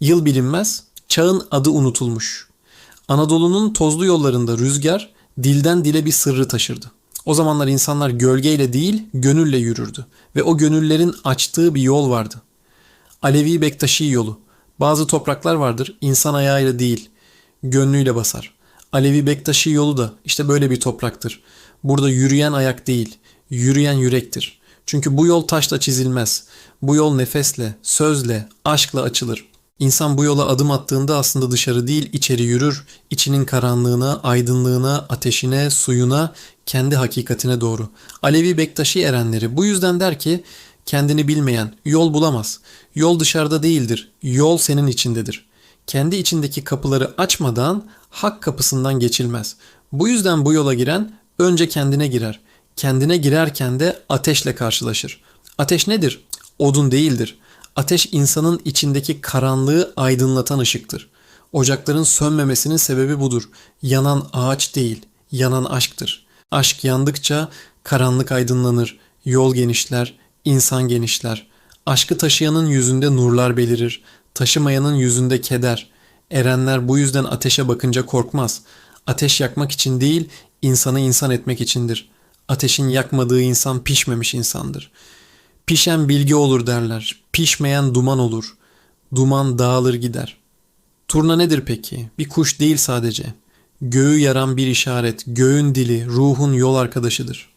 Yıl bilinmez, çağın adı unutulmuş. Anadolu'nun tozlu yollarında rüzgar dilden dile bir sırrı taşırdı. O zamanlar insanlar gölgeyle değil, gönülle yürürdü ve o gönüllerin açtığı bir yol vardı. Alevi Bektaşi yolu. Bazı topraklar vardır insan ayağıyla değil, gönlüyle basar. Alevi Bektaşi yolu da işte böyle bir topraktır. Burada yürüyen ayak değil, yürüyen yürektir. Çünkü bu yol taşla çizilmez. Bu yol nefesle, sözle, aşkla açılır. İnsan bu yola adım attığında aslında dışarı değil içeri yürür, içinin karanlığına, aydınlığına, ateşine, suyuna, kendi hakikatine doğru. Alevi Bektaşi erenleri bu yüzden der ki kendini bilmeyen yol bulamaz. Yol dışarıda değildir, yol senin içindedir. Kendi içindeki kapıları açmadan hak kapısından geçilmez. Bu yüzden bu yola giren önce kendine girer. Kendine girerken de ateşle karşılaşır. Ateş nedir? Odun değildir. Ateş insanın içindeki karanlığı aydınlatan ışıktır. Ocakların sönmemesinin sebebi budur. Yanan ağaç değil, yanan aşktır. Aşk yandıkça karanlık aydınlanır, yol genişler, insan genişler. Aşkı taşıyanın yüzünde nurlar belirir, taşımayanın yüzünde keder. Erenler bu yüzden ateşe bakınca korkmaz. Ateş yakmak için değil, insanı insan etmek içindir. Ateşin yakmadığı insan pişmemiş insandır. Pişen bilgi olur derler. Pişmeyen duman olur. Duman dağılır gider. Turna nedir peki? Bir kuş değil sadece. Göğü yaran bir işaret, göğün dili, ruhun yol arkadaşıdır.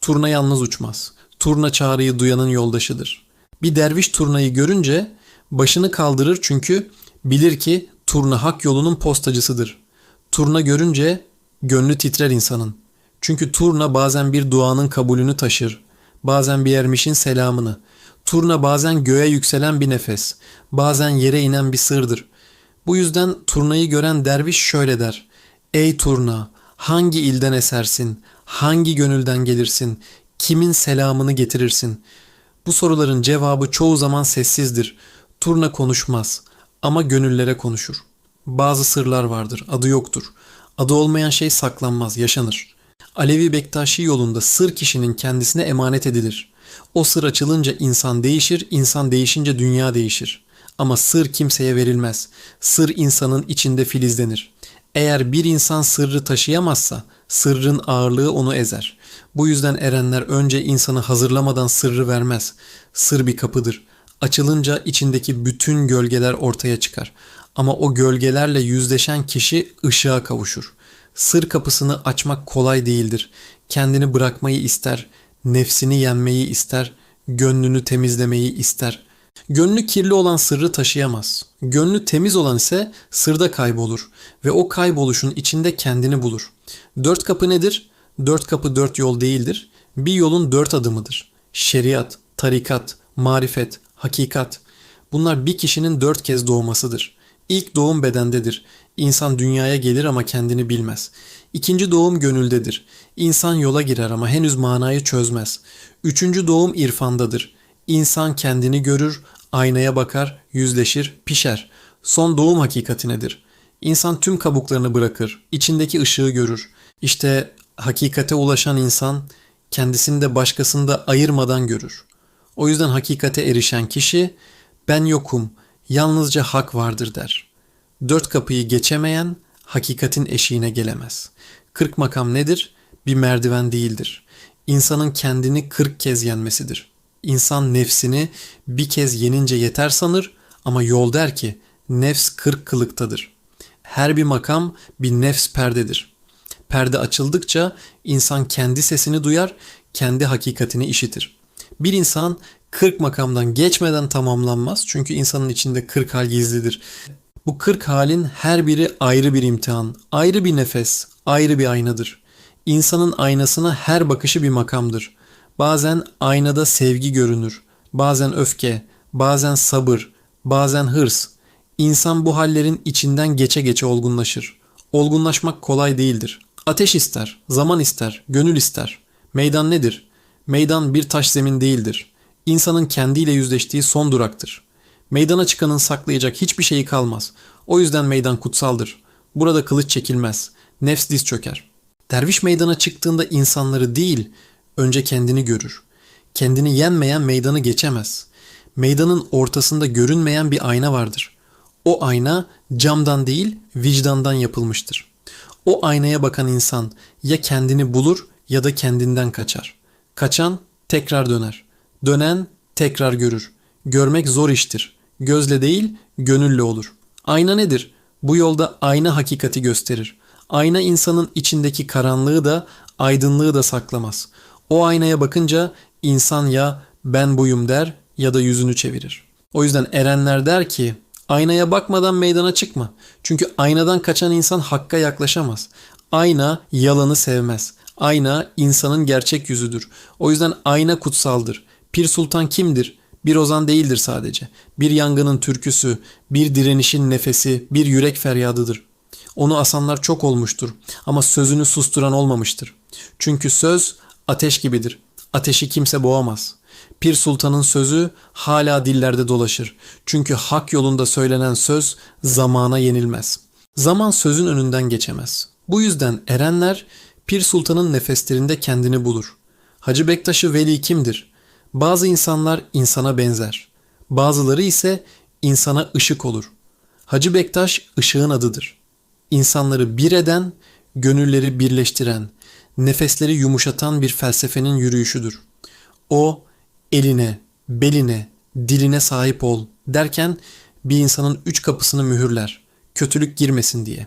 Turna yalnız uçmaz. Turna çağrıyı duyanın yoldaşıdır. Bir derviş turnayı görünce başını kaldırır çünkü bilir ki turna hak yolunun postacısıdır. Turna görünce gönlü titrer insanın. Çünkü turna bazen bir duanın kabulünü taşır, bazen bir ermişin selamını. Turna bazen göğe yükselen bir nefes, bazen yere inen bir sırdır. Bu yüzden turnayı gören derviş şöyle der. Ey turna, hangi ilden esersin, hangi gönülden gelirsin, kimin selamını getirirsin? Bu soruların cevabı çoğu zaman sessizdir. Turna konuşmaz ama gönüllere konuşur. Bazı sırlar vardır, adı yoktur. Adı olmayan şey saklanmaz, yaşanır. Alevi Bektaşi yolunda sır kişinin kendisine emanet edilir. O sır açılınca insan değişir, insan değişince dünya değişir. Ama sır kimseye verilmez. Sır insanın içinde filizlenir. Eğer bir insan sırrı taşıyamazsa sırrın ağırlığı onu ezer. Bu yüzden erenler önce insanı hazırlamadan sırrı vermez. Sır bir kapıdır. Açılınca içindeki bütün gölgeler ortaya çıkar. Ama o gölgelerle yüzleşen kişi ışığa kavuşur. Sır kapısını açmak kolay değildir. Kendini bırakmayı ister, nefsini yenmeyi ister, gönlünü temizlemeyi ister. Gönlü kirli olan sırrı taşıyamaz. Gönlü temiz olan ise sırda kaybolur ve o kayboluşun içinde kendini bulur. Dört kapı nedir? Dört kapı dört yol değildir. Bir yolun dört adımıdır. Şeriat, tarikat, marifet, hakikat. Bunlar bir kişinin dört kez doğmasıdır. İlk doğum bedendedir. İnsan dünyaya gelir ama kendini bilmez. İkinci doğum gönüldedir. İnsan yola girer ama henüz manayı çözmez. Üçüncü doğum irfandadır. İnsan kendini görür, aynaya bakar, yüzleşir, pişer. Son doğum hakikatinedir. İnsan tüm kabuklarını bırakır, içindeki ışığı görür. İşte hakikate ulaşan insan kendisini de başkasını da ayırmadan görür. O yüzden hakikate erişen kişi ben yokum, yalnızca hak vardır der. Dört kapıyı geçemeyen hakikatin eşiğine gelemez. Kırk makam nedir? Bir merdiven değildir. İnsanın kendini kırk kez yenmesidir. İnsan nefsini bir kez yenince yeter sanır ama yol der ki nefs kırk kılıktadır. Her bir makam bir nefs perdedir. Perde açıldıkça insan kendi sesini duyar, kendi hakikatini işitir. Bir insan 40 makamdan geçmeden tamamlanmaz. Çünkü insanın içinde 40 hal gizlidir. Bu 40 halin her biri ayrı bir imtihan, ayrı bir nefes, ayrı bir aynadır. İnsanın aynasına her bakışı bir makamdır. Bazen aynada sevgi görünür, bazen öfke, bazen sabır, bazen hırs. İnsan bu hallerin içinden geçe geçe olgunlaşır. Olgunlaşmak kolay değildir. Ateş ister, zaman ister, gönül ister. Meydan nedir? Meydan bir taş zemin değildir. İnsanın kendiyle yüzleştiği son duraktır. Meydana çıkanın saklayacak hiçbir şeyi kalmaz. O yüzden meydan kutsaldır. Burada kılıç çekilmez. Nefs diz çöker. Derviş meydana çıktığında insanları değil, önce kendini görür. Kendini yenmeyen meydanı geçemez. Meydanın ortasında görünmeyen bir ayna vardır. O ayna camdan değil vicdandan yapılmıştır. O aynaya bakan insan ya kendini bulur ya da kendinden kaçar. Kaçan tekrar döner. Dönen tekrar görür. Görmek zor iştir. Gözle değil, gönülle olur. Ayna nedir? Bu yolda ayna hakikati gösterir. Ayna insanın içindeki karanlığı da aydınlığı da saklamaz. O aynaya bakınca insan ya ben buyum der ya da yüzünü çevirir. O yüzden erenler der ki aynaya bakmadan meydana çıkma. Çünkü aynadan kaçan insan hakka yaklaşamaz. Ayna yalanı sevmez. Ayna insanın gerçek yüzüdür. O yüzden ayna kutsaldır. Pir Sultan kimdir? Bir ozan değildir sadece. Bir yangının türküsü, bir direnişin nefesi, bir yürek feryadıdır. Onu asanlar çok olmuştur ama sözünü susturan olmamıştır. Çünkü söz ateş gibidir. Ateşi kimse boğamaz. Pir Sultan'ın sözü hala dillerde dolaşır. Çünkü hak yolunda söylenen söz zamana yenilmez. Zaman sözün önünden geçemez. Bu yüzden erenler Pir Sultan'ın nefeslerinde kendini bulur. Hacı Bektaş'ı veli kimdir? Bazı insanlar insana benzer. Bazıları ise insana ışık olur. Hacı Bektaş ışığın adıdır. İnsanları bir eden, gönülleri birleştiren, nefesleri yumuşatan bir felsefenin yürüyüşüdür. O eline, beline, diline sahip ol derken bir insanın üç kapısını mühürler. Kötülük girmesin diye.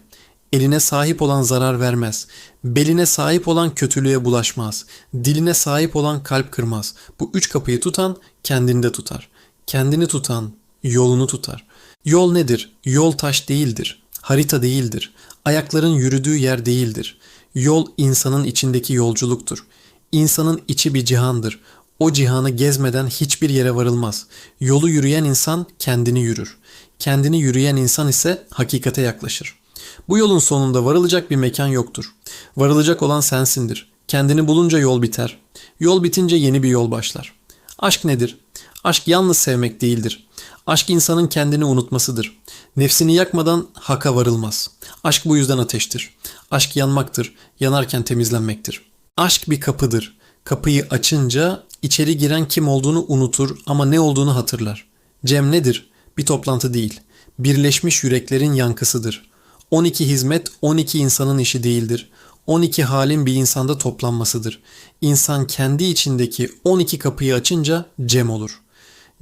Eline sahip olan zarar vermez. Beline sahip olan kötülüğe bulaşmaz. Diline sahip olan kalp kırmaz. Bu üç kapıyı tutan kendini de tutar. Kendini tutan yolunu tutar. Yol nedir? Yol taş değildir. Harita değildir. Ayakların yürüdüğü yer değildir. Yol insanın içindeki yolculuktur. İnsanın içi bir cihandır. O cihanı gezmeden hiçbir yere varılmaz. Yolu yürüyen insan kendini yürür. Kendini yürüyen insan ise hakikate yaklaşır. Bu yolun sonunda varılacak bir mekan yoktur. Varılacak olan sensindir. Kendini bulunca yol biter. Yol bitince yeni bir yol başlar. Aşk nedir? Aşk yalnız sevmek değildir. Aşk insanın kendini unutmasıdır. Nefsini yakmadan haka varılmaz. Aşk bu yüzden ateştir. Aşk yanmaktır, yanarken temizlenmektir. Aşk bir kapıdır. Kapıyı açınca içeri giren kim olduğunu unutur ama ne olduğunu hatırlar. Cem nedir? Bir toplantı değil. Birleşmiş yüreklerin yankısıdır. 12 hizmet 12 insanın işi değildir. 12 halin bir insanda toplanmasıdır. İnsan kendi içindeki 12 kapıyı açınca cem olur.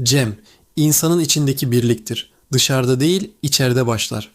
Cem, insanın içindeki birliktir. Dışarıda değil, içeride başlar.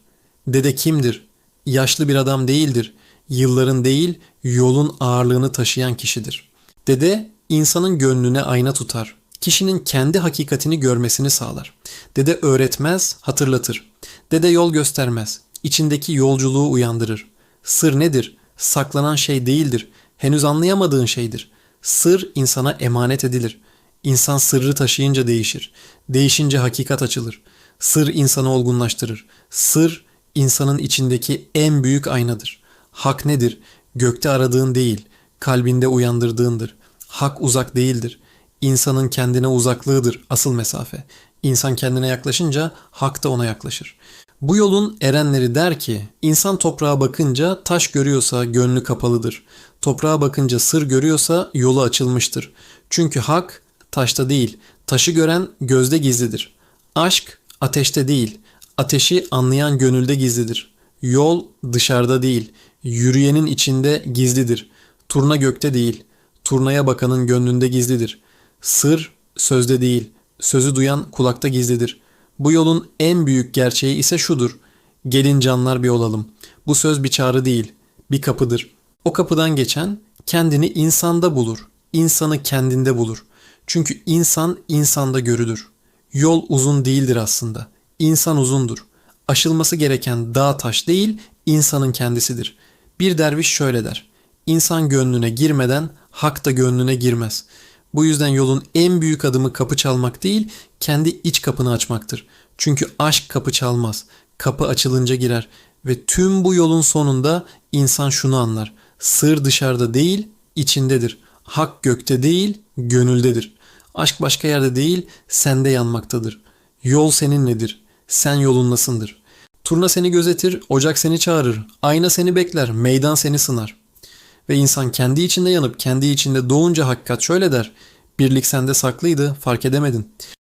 Dede kimdir? Yaşlı bir adam değildir. Yılların değil, yolun ağırlığını taşıyan kişidir. Dede, insanın gönlüne ayna tutar. Kişinin kendi hakikatini görmesini sağlar. Dede öğretmez, hatırlatır. Dede yol göstermez. İçindeki yolculuğu uyandırır. Sır nedir? Saklanan şey değildir. Henüz anlayamadığın şeydir. Sır insana emanet edilir. İnsan sırrı taşıyınca değişir. Değişince hakikat açılır. Sır insanı olgunlaştırır. Sır insanın içindeki en büyük aynadır. Hak nedir? Gökte aradığın değil, kalbinde uyandırdığındır. Hak uzak değildir. İnsanın kendine uzaklığıdır asıl mesafe. İnsan kendine yaklaşınca hak da ona yaklaşır. Bu yolun erenleri der ki, insan toprağa bakınca taş görüyorsa gönlü kapalıdır. Toprağa bakınca sır görüyorsa yolu açılmıştır. Çünkü hak taşta değil, taşı gören gözde gizlidir. Aşk ateşte değil, ateşi anlayan gönülde gizlidir. Yol dışarıda değil, yürüyenin içinde gizlidir. Turna gökte değil, turnaya bakanın gönlünde gizlidir. Sır sözde değil, sözü duyan kulakta gizlidir. Bu yolun en büyük gerçeği ise şudur. Gelin canlar bir olalım. Bu söz bir çağrı değil, bir kapıdır. O kapıdan geçen kendini insanda bulur. İnsanı kendinde bulur. Çünkü insan insanda görülür. Yol uzun değildir aslında. İnsan uzundur. Aşılması gereken dağ taş değil, insanın kendisidir. Bir derviş şöyle der. İnsan gönlüne girmeden hak da gönlüne girmez. Bu yüzden yolun en büyük adımı kapı çalmak değil, kendi iç kapını açmaktır. Çünkü aşk kapı çalmaz. Kapı açılınca girer ve tüm bu yolun sonunda insan şunu anlar. Sır dışarıda değil, içindedir. Hak gökte değil, gönüldedir. Aşk başka yerde değil, sende yanmaktadır. Yol seninledir. Sen yolundasındır. Turna seni gözetir, ocak seni çağırır, ayna seni bekler, meydan seni sınar. Ve insan kendi içinde yanıp kendi içinde doğunca hakikat şöyle der. Birlik sende saklıydı, fark edemedin.